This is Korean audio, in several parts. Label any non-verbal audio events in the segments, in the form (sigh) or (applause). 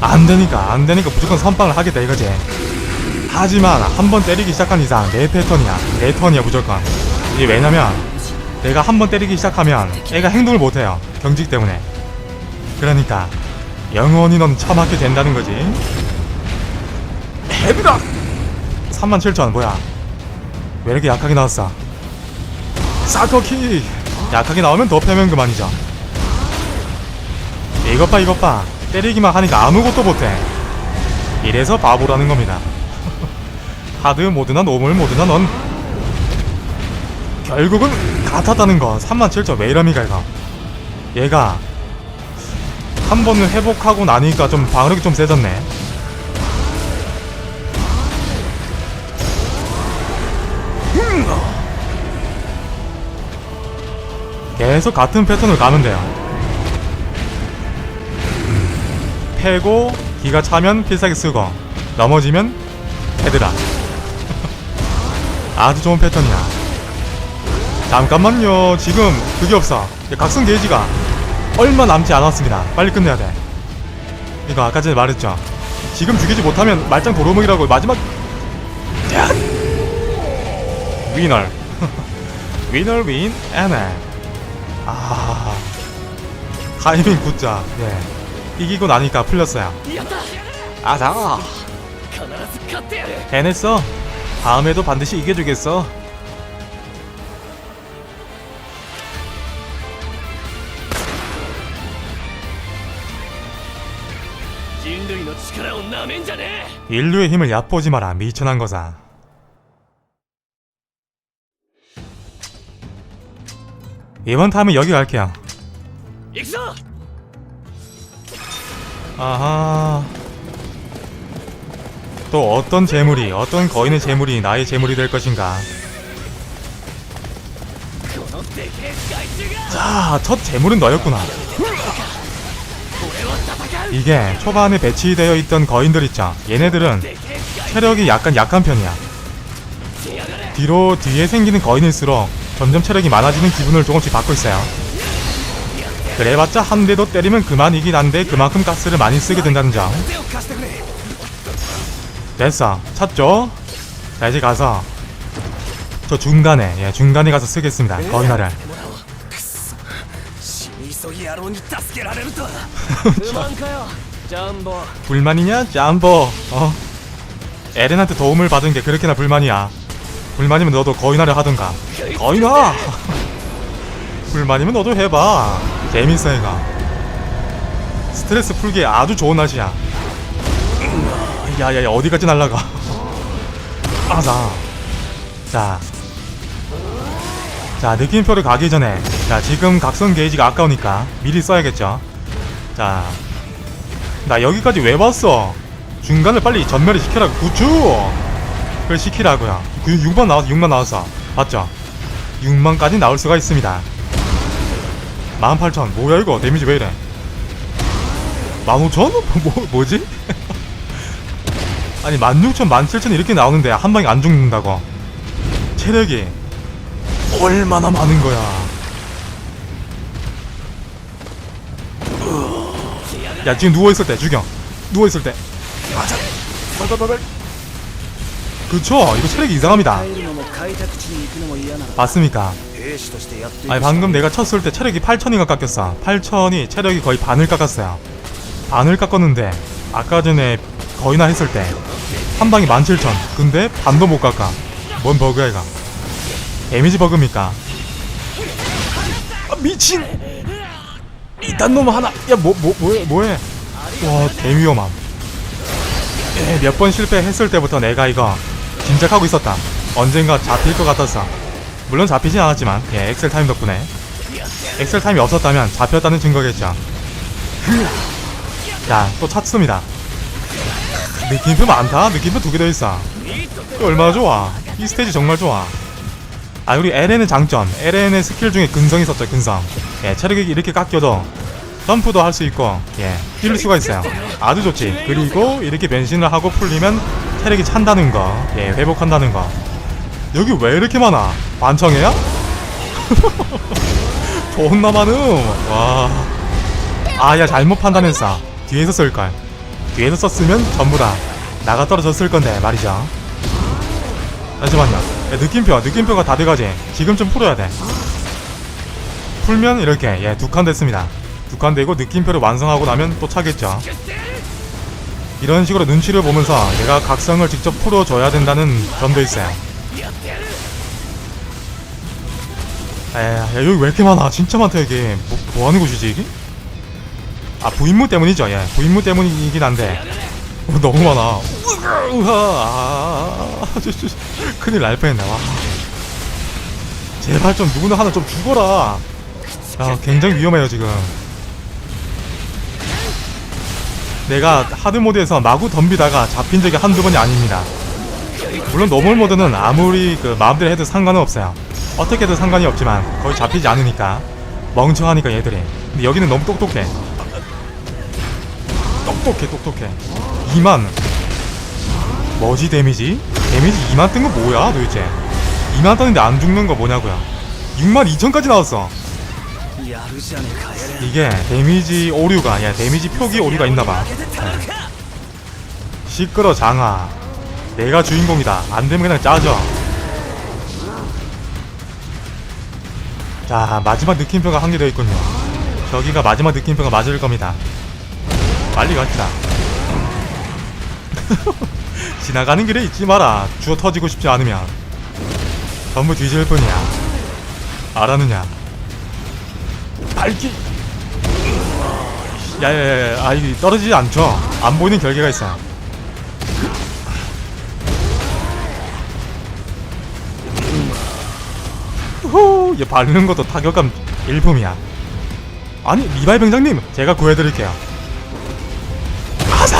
안 되니까 안 되니까 무조건 선빵을 하겠다 이거지. 하지만 한 번 때리기 시작한 이상 내 패턴이야. 내 턴이야 무조건. 이게 왜냐면 내가 한 번 때리기 시작하면 애가 행동을 못해요. 경직 때문에. 그러니까 영원히 넌 처맞게 된다는 거지. 헤비다! 37,000 뭐야? 왜 이렇게 약하게 나왔어? 사커키! 약하게 나오면 더 패면 그만이죠. 이것 봐 이것 봐 때리기만 하니까 아무것도 못해. 이래서 바보라는 겁니다. (laughs) 하드 모드나 노멀 모드나 넌. 결국은 같았다는 거. 37,000 왜이러미가 이거 얘가 한 번을 회복하고 나니까 좀 방어력이 좀 세졌네. 계속 같은 패턴을 가면 돼요. 패고 기가 차면 필살기 쓰고 넘어지면 헤드라. (laughs) 아주 좋은 패턴이야. 잠깐만요. 지금 그게 없어. 각성 게이지가 얼마 남지 않았습니다. 빨리 끝내야 돼. 이거 아까 전에 말했죠. 지금 죽이지 못하면 말짱 도루묵이라고 마지막 야! 위너 위너 윈 에네 아 타이밍 굿자 예 이기고 나니까 풀렸어요. 아자 해냈어. 다음에도 반드시 이겨주겠어. 인류의 힘을 얕보지 마라 미천한 거사. 이번 타임은 여기 갈게요. 아하. 또 어떤 재물이 어떤 거인의 재물이 나의 재물이 될 것인가? 자첫 재물은 너였구나. 이게 초반에 배치되어 있던 거인들 있죠 얘네들은 체력이 약간 약한 편이야. 뒤로 뒤에 생기는 거인일수록 점점 체력이 많아지는 기분을 조금씩 받고 있어요. 그래봤자 한 대도 때리면 그만이긴 한데 그만큼 가스를 많이 쓰게 된다는 점. 됐어. 찾죠? 자 이제 가서. 저 중간에 예 중간에 가서 쓰겠습니다. 거인화를 (laughs) 불만이냐? 짬보. 어? 에렌한테 도움을 받은 게 그렇게나 불만이야. 불만이면 너도 거인화를 하던가. 거인화 (laughs) 불만이면 너도 해봐. 재밌어 얘가. 스트레스 풀기에 아주 좋은 날씨야. 야야야 어디까지 날라가? (laughs) 아자 자. 자 느낌표를 가기 전에. 자 지금 각성 게이지가 아까우니까 미리 써야겠죠? 자. 나 여기까지 왜 왔어? 중간을 빨리 전멸을 시켜라 구추! 그걸 시키라고요. 그 6만 나왔어 6만 나왔어. 봤죠? 6만까지 나올 수가 있습니다 18,000 뭐야 이거? 데미지 왜 이래? 15,000? (laughs) 뭐, 뭐지? 아니 16,000, 17,000 이렇게 나오는데 한 방에 안 죽는다고. 체력이 얼마나 많은 거야. 야 지금 누워있을 때 죽여. 누워있을 때. 맞아 발발발발 그쵸? 이거 체력이 이상합니다. 맞습니까? 아니 방금 내가 쳤을 때 체력이 8천인가 깎였어 8천이 체력이 거의 반을 깎았어요 반을 깎았는데 아까 전에 거의나 했을 때 한방이 17,000 근데 반도 못 깎아 뭔 버그야 이거 데미지 버그입니까 아 미친 이딴 놈 하나 야 뭐 뭐 뭐, 해 뭐해 와 대위험함 몇 번 실패했을 때부터 내가 이거 짐작하고 있었다 언젠가 잡힐 것 같았어 물론 잡히진 않았지만 예 엑셀 타임 덕분에. 엑셀 타임이 없었다면 잡혔다는 증거겠죠. 야또 찾습니다. 느낌표 많다. 느낌표 두 개 더 있어. 얼마나 좋아. 이 스테이지 정말 좋아. 아 우리 LN의 장점. LN의 스킬 중에 근성이 있었죠 근성. 예 체력이 이렇게 깎여도 점프도 할 수 있고 예 뛸 수가 있어요. 아주 좋지. 그리고 이렇게 변신을 하고 풀리면 체력이 찬다는 거예 회복한다는 거 여기 왜 이렇게 많아? 반청이야? (laughs) 존나 많음. 와. 아야 잘못 판단했어 뒤에서 쓸걸. 뒤에서 썼으면 전부 다 나가 떨어졌을 건데 말이죠. 잠시만요. 야, 느낌표 느낌표가 다 돼가지. 지금 좀 풀어야 돼. 풀면 이렇게 예 두 칸 됐습니다. 두 칸 되고 느낌표를 완성하고 나면 또 차겠죠. 이런 식으로 눈치를 보면서 얘가 각성을 직접 풀어줘야 된다는 점도 있어요 에 야, 여기 왜 이렇게 많아? 진짜 많다 이게. 뭐, 뭐 하는 곳이지 이게? 아 부인무 때문이죠? 예 부인무 때문이긴 한데. 어, 너무 많아. 아, 저, 큰일 날 뻔했네 와. 제발 좀 누구나 하나 좀 죽어라. 야 굉장히 위험해요 지금. 내가 하드 모드에서 마구 덤비다가 잡힌 적이 한두 번이 아닙니다 물론 노멀 모드는 아무리 그 마음대로 해도 상관은 없어요. 어떻게 해도 상관이 없지만 거의 잡히지 않으니까 멍청하니까 얘들이. 근데 여기는 너무 똑똑해. 똑똑해 똑똑해. 2만. 뭐지 데미지? 데미지 2만 뜬 거 뭐야 도대체? 2만 떴는데 안 죽는 거 뭐냐고요. 6만 2천까지 나왔어. 이게 데미지 오류가 야 데미지 표기 오류가 있나봐. 네. 시끄러 장아 내가 주인공이다. 안 되면 그냥 짜져 자 마지막 느낌표가 한 개 더 있군요. 저기가 마지막 느낌표가 맞을 겁니다. 빨리 갑시다. (laughs) 지나가는 길에 잊지 마라. 주워 터지고 싶지 않으면. 전부 뒤질 뿐이야. 알았느냐? 밝기 야야야야 아 이게 떨어지지 않죠? 안 보이는 결계가 있어 후, 얘 바르는 것도 타격감 일품이야. 아니, 리바이 병장님, 제가 구해드릴게요. 아사!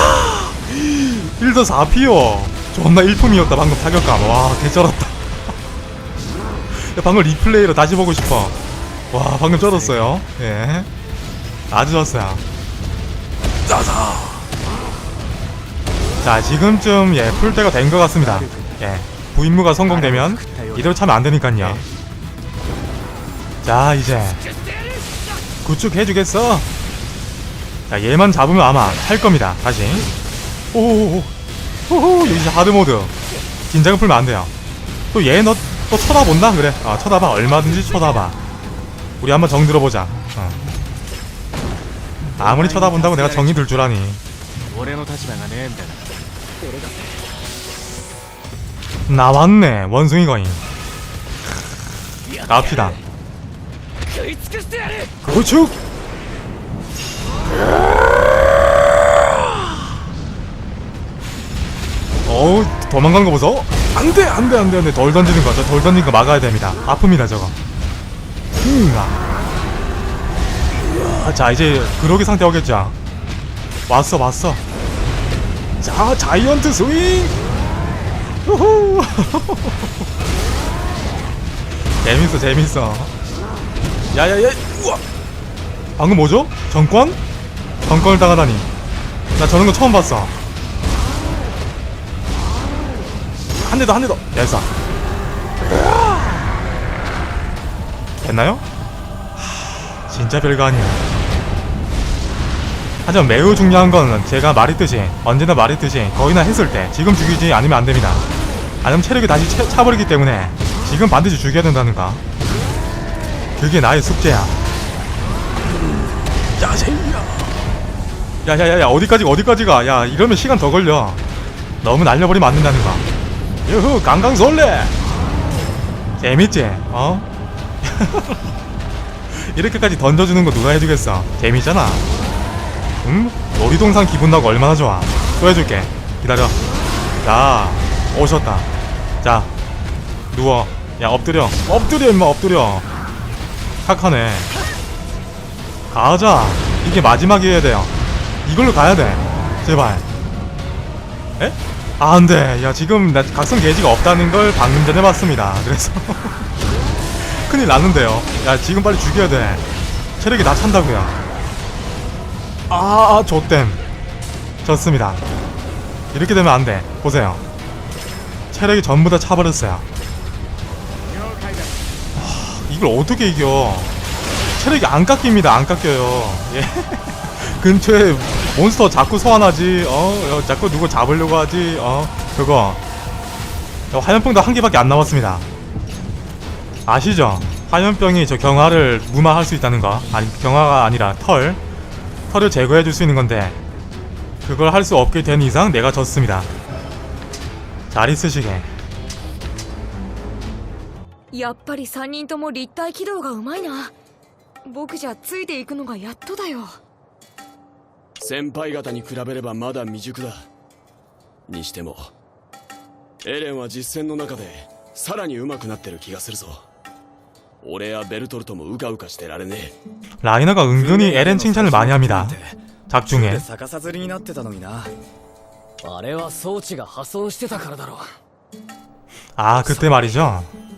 1더 4피요. 존나 일품이었다, 방금 타격감. 와, 개쩔었다. 야, (laughs) 방금 리플레이로 다시 보고 싶어. 와, 방금 쩔었어요. 예. 아주 좋았어요. 짜자! 자, 지금쯤, 예, 풀 때가 된 것 같습니다. 예. 부임무가 성공되면 이대로 차면 안 되니까요. 자 이제 구축해주겠어. 자 얘만 잡으면 아마 할 겁니다. 다시. 오오오 호호 이제 하드모드. 긴장을 풀면 안 돼요. 또 얘 너 또 쳐다본다? 그래. 아 쳐다봐. 얼마든지 쳐다봐. 우리 한번 정 들어보자. 어. 아무리 쳐다본다고 내가 정이 들 줄 아니. 나왔네. 원숭이 거인. 갑시다. 구축! 어우 도망간 거 보소. 안돼 안돼 안돼 안돼. 돌 던지는 거저 돌 던지는 거 막아야 됩니다. 아픕니다 저거. 흠아 자 이제 그러기 상태 오겠죠. 왔어 왔어. 자 자이언트 스윙! 우후! (laughs) 재밌어 재밌어 야야야 우와. 방금 뭐죠? 정권? 정권을 당하다니. 나 저런 거 처음 봤어. 한 대 더 한 대더. 됐어 됐나요? 하, 진짜 별거 아니야. 하지만 매우 중요한 건 제가 말했듯이 언제나 말했듯이 거의나 했을 때 지금 죽이지 않으면 안됩니다. 아니면 체력이 다시 차, 차버리기 때문에 지금 반드시 죽여야 된다는 거 그게 나의 숙제야. 야세야. 야야야야 어디까지 어디까지 가? 야 이러면 시간 더 걸려. 너무 날려버리면 안 된다는 거. 유후 강강솔래. 재밌지? 어? (laughs) 이렇게까지 던져주는 거 누가 해주겠어? 재밌잖아. 응? 놀이동산 기분 나고 얼마나 좋아. 또 해줄게. 기다려. 자 오셨다. 자 누워. 야 엎드려. 엎드려 임마 엎드려. 착하네. 가자. 이게 마지막이어야 돼요. 이걸로 가야 돼. 제발. 에? 아 안돼. 야 지금 나 각성 게이지가 없다는 걸 방금 전에 봤습니다. 그래서. (laughs) 큰일 났는데요. 야 지금 빨리 죽여야 돼. 체력이 다 찬다고요. 아, 아 좆댐 졌습니다. 이렇게 되면 안돼. 보세요. 체력이 전부 다 차버렸어요 이걸 어떻게 이겨? 체력이 안 깎입니다. 안 깎여요. 예. (laughs) 근처에 몬스터 자꾸 소환하지 어, 어, 자꾸 누구 잡으려고 하지 어 그거 어, 화염병도 한 개밖에 안 남았습니다 아시죠? 화염병이 저 경화를 무마할 수 있다는 거 아니 경화가 아니라 털 털을 제거해 줄 수 있는 건데 그걸 할 수 없게 된 이상 내가 졌습니다 잘 있으시게 やっぱり3人とも立体起動がうまいな僕じゃついていくのがやっとだよ先輩方に比べればまだ未熟だにしてもエレンは実戦の中でさらに上手くなってる気がするぞ俺やベルトルトもうかうかしてられね 라이너가 은근히 에렌 칭찬을 많이 합니다 で 작중에 逆さずりになってたのになえあれは装置が破損してたからだろ 아 그때 말이죠 な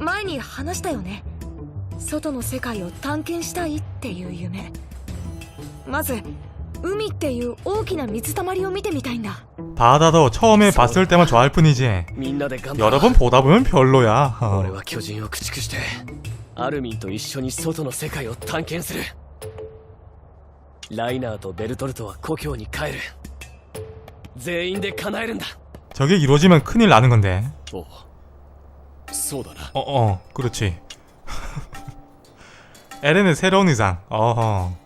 前に話したよね外の世界を探検したいっていう夢まず海っていう大きな水たまりを見てみたいんだ 바다도 처음에 봤을 때만 좋아할 뿐이지 みんなで頑張ろう 여러 번 보다 보면 별로야 俺 어. は巨人を駆逐してアルミンと一緒に外の世界を探検するライナーとベルトルトは故郷に帰る全員で叶えるんだ 저게 이루어지면 큰일 나는 건데 おうそうだな 어 어 그렇지. (laughs) 에렌의 새로운 의상. 어허